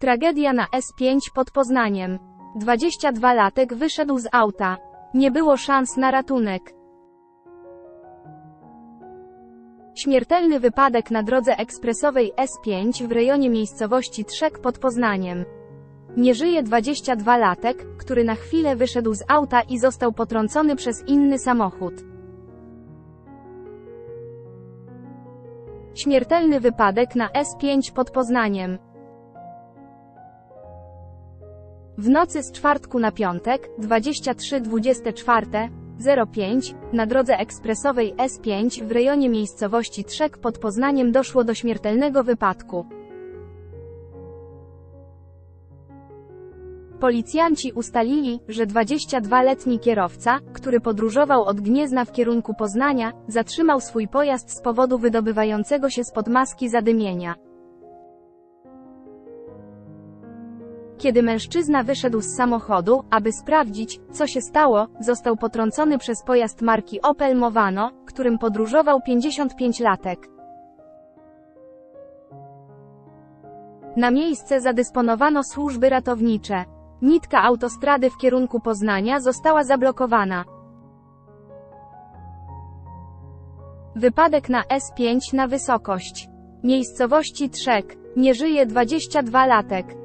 Tragedia na S5 pod Poznaniem. 22-latek wyszedł z auta. Nie było szans na ratunek. Śmiertelny wypadek na drodze ekspresowej S5 w rejonie miejscowości Trzek pod Poznaniem. Nie żyje 22-latek, który na chwilę wyszedł z auta i został potrącony przez inny samochód. Śmiertelny wypadek na S5 pod Poznaniem. W nocy z czwartku na piątek, 23.24.05, na drodze ekspresowej S5 w rejonie miejscowości Trzek pod Poznaniem doszło do śmiertelnego wypadku. Policjanci ustalili, że 22-letni kierowca, który podróżował od Gniezna w kierunku Poznania, zatrzymał swój pojazd z powodu wydobywającego się spod maski zadymienia. Kiedy mężczyzna wyszedł z samochodu, aby sprawdzić, co się stało, został potrącony przez pojazd marki Opel Movano, którym podróżował 55-latek. Na miejsce zadysponowano służby ratownicze. Nitka autostrady w kierunku Poznania została zablokowana. Wypadek na S5 na wysokość. Miejscowości Trzek. Nie żyje 22-latek.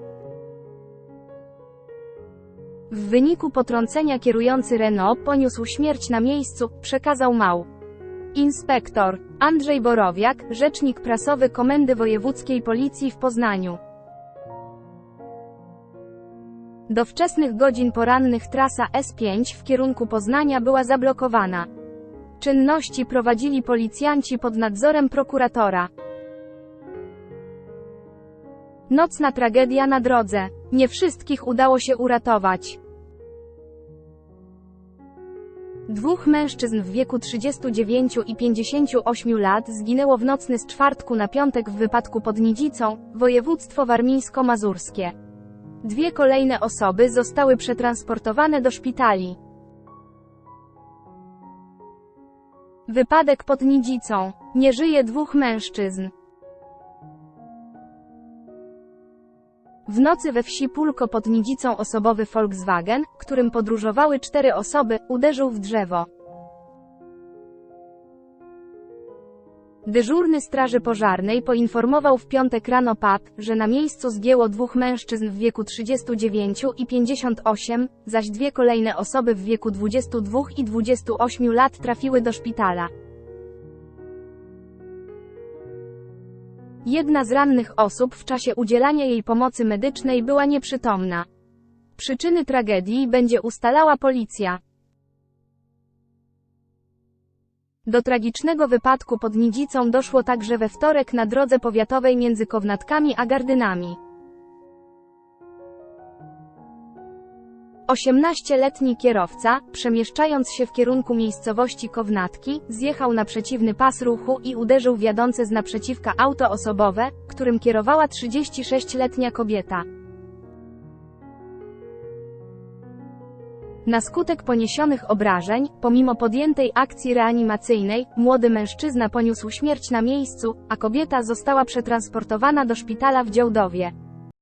W wyniku potrącenia kierujący Renault poniósł śmierć na miejscu, przekazał MAU. Inspektor Andrzej Borowiak, rzecznik prasowy Komendy Wojewódzkiej Policji w Poznaniu. Do wczesnych godzin porannych trasa S5 w kierunku Poznania była zablokowana. Czynności prowadzili policjanci pod nadzorem prokuratora. Nocna tragedia na drodze. Nie wszystkich udało się uratować. Dwóch mężczyzn w wieku 39 i 58 lat zginęło w nocny z czwartku na piątek w wypadku pod Nidzicą, województwo warmińsko-mazurskie. Dwie kolejne osoby zostały przetransportowane do szpitali. Wypadek pod Nidzicą. Nie żyje dwóch mężczyzn. W nocy we wsi Pulko pod Nidzicą osobowy Volkswagen, którym podróżowały cztery osoby, uderzył w drzewo. Dyżurny Straży Pożarnej poinformował w piątek rano PAP, że na miejscu zgięło dwóch mężczyzn w wieku 39 i 58, zaś dwie kolejne osoby w wieku 22 i 28 lat trafiły do szpitala. Jedna z rannych osób w czasie udzielania jej pomocy medycznej była nieprzytomna. Przyczyny tragedii będzie ustalała policja. Do tragicznego wypadku pod Nidzicą doszło także we wtorek na drodze powiatowej między Kownatkami a Gardynami. 18-letni kierowca, przemieszczając się w kierunku miejscowości Kownatki, zjechał na przeciwny pas ruchu i uderzył w jadące z naprzeciwka auto osobowe, którym kierowała 36-letnia kobieta. Na skutek poniesionych obrażeń, pomimo podjętej akcji reanimacyjnej, młody mężczyzna poniósł śmierć na miejscu, a kobieta została przetransportowana do szpitala w Działdowie.